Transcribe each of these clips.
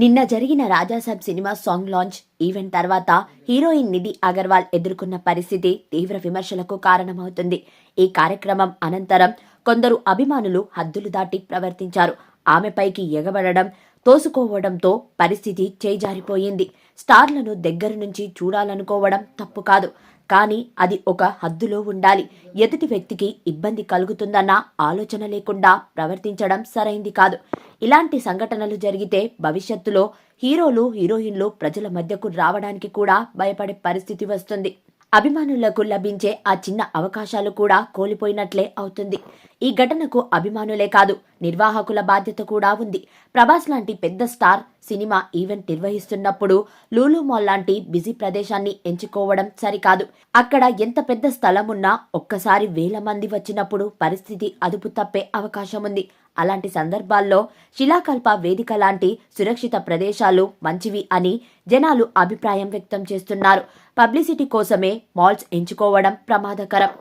నిన్న జరిగిన Rajasaab cinema song launch event తర్వాత హీరోయిన్ నిధి అగర్వాల్ ఎదుర్కొన్న పరిస్థితి తీవ్ర విమర్శలకు కారణమవుతుంది. ఈ కార్యక్రమం అనంతరం కొందరు అభిమానులు హద్దులు దాటి ప్రవర్తించారు. ఆమెపైకి ఎగబడడం తోసుకోవడంతో పరిస్థితి చేజారిపోయింది. స్టార్లను దగ్గర నుంచి చూడాలనుకోవడం తప్పు కాదు. కానీ అది ఒక హద్దులో ఉండాలి. ఎదుటి వ్యక్తికి ఇబ్బంది కలుగుతుందన్న ఆలోచన లేకుండా ప్రవర్తించడం సరైంది కాదు. ఇలాంటి సంఘటనలు జరిగితే భవిష్యత్తులో హీరోలు హీరోయిన్లు ప్రజల మధ్యకు రావడానికి కూడా భయపడే పరిస్థితి వస్తుంది. అభిమానులకు లభించే ఆ చిన్న అవకాశాలు కూడా కోల్పోయినట్లే అవుతుంది. ఈ ఘటనకు అభిమానులే కాదు నిర్వాహకుల బాధ్యత కూడా ఉంది. ప్రభాస్ లాంటి పెద్ద స్టార్ సినిమా ఈవెంట్ నిర్వహిస్తున్నప్పుడు లూలు మాల్ లాంటి బిజీ ప్రదేశాన్ని ఎంచుకోవడం సరికాదు. అక్కడ ఎంత పెద్ద స్థలం ఉన్నా ఒక్కసారి వేల మంది వచ్చినప్పుడు పరిస్థితి అదుపు తప్పే అవకాశం ఉంది అలాంటి సందర్భాల్లో శిలాకల్ప వేదిక లాంటి సురక్షిత ప్రదేశాలు మంచివి అని జనాలు అభిప్రాయం వ్యక్తం చేస్తున్నారు. పబ్లిసిటీ కోసమే మాల్స్ ఎంచుకోవడం ప్రమాదకరం.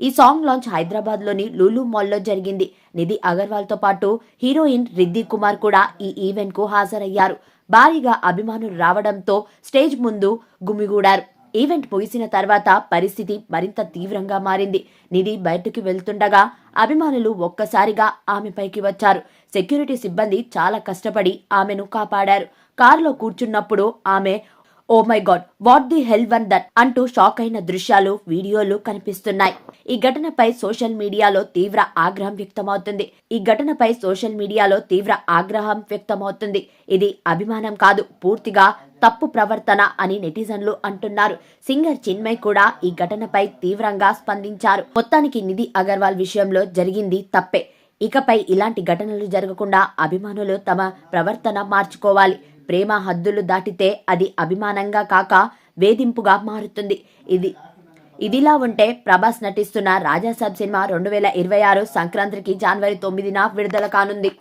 ఈ సాంగ్ లాంచ్ హైదరాబాద్లోని లూలు మాల్లో జరిగింది. నిధి అగర్వాల్తో పాటు హీరోయిన్ రిద్ది కుమార్ కూడా ఈ ఈవెంట్కు హాజరయ్యారు. భారీగా అభిమానులు రావడంతో స్టేజ్ ముందు గుమిగూడారు. ఈవెంట్ ముగిసిన తర్వాత పరిస్థితి మరింత తీవ్రంగా మారింది. నిధి బయటకు వెళ్తుండగా అభిమానులు ఒక్కసారిగా ఆమెపైకి వచ్చారు. సెక్యూరిటీ సిబ్బంది చాలా కష్టపడి ఆమెను కాపాడారు. కారులో కూర్చున్నప్పుడు ఆమె ఓ my god what the hell one that అంటూ షాక్ అయిన దృశ్యాలు వీడియోలు కనిపిస్తున్నాయి. ఈ ఘటనపై సోషల్ మీడియాలో తీవ్ర ఆగ్రహం వ్యక్తమవుతుంది. ఈ ఘటనపై సోషల్ మీడియాలో తీవ్ర ఆగ్రహం వ్యక్తమవుతుంది. ఇది అభిమానం కాదు పూర్తిగా తప్పు ప్రవర్తన అని నెటిజన్లు అంటున్నారు. సింగర్ చిన్మయ్ కూడా ఈ ఘటనపై తీవ్రంగా స్పందించారు. మొత్తానికి నిధి అగర్వాల్ విషయంలో జరిగింది తప్పే. ఇకపై ఇలాంటి ఘటనలు జరగకుండా అభిమానులు తమ ప్రవర్తన మార్చుకోవాలి. ప్రేమ హద్దులు దాటితే అది అభిమానంగా కాక వేధింపుగా మారుతుంది. ఇది ఇదిలా ఉంటే ప్రభాస్ నటిస్తున్న రాజాసాబ్ సినిమా రెండు వేల ఇరవై ఆరు సంక్రాంతికి జనవరి తొమ్మిదిన విడుదల కానుంది.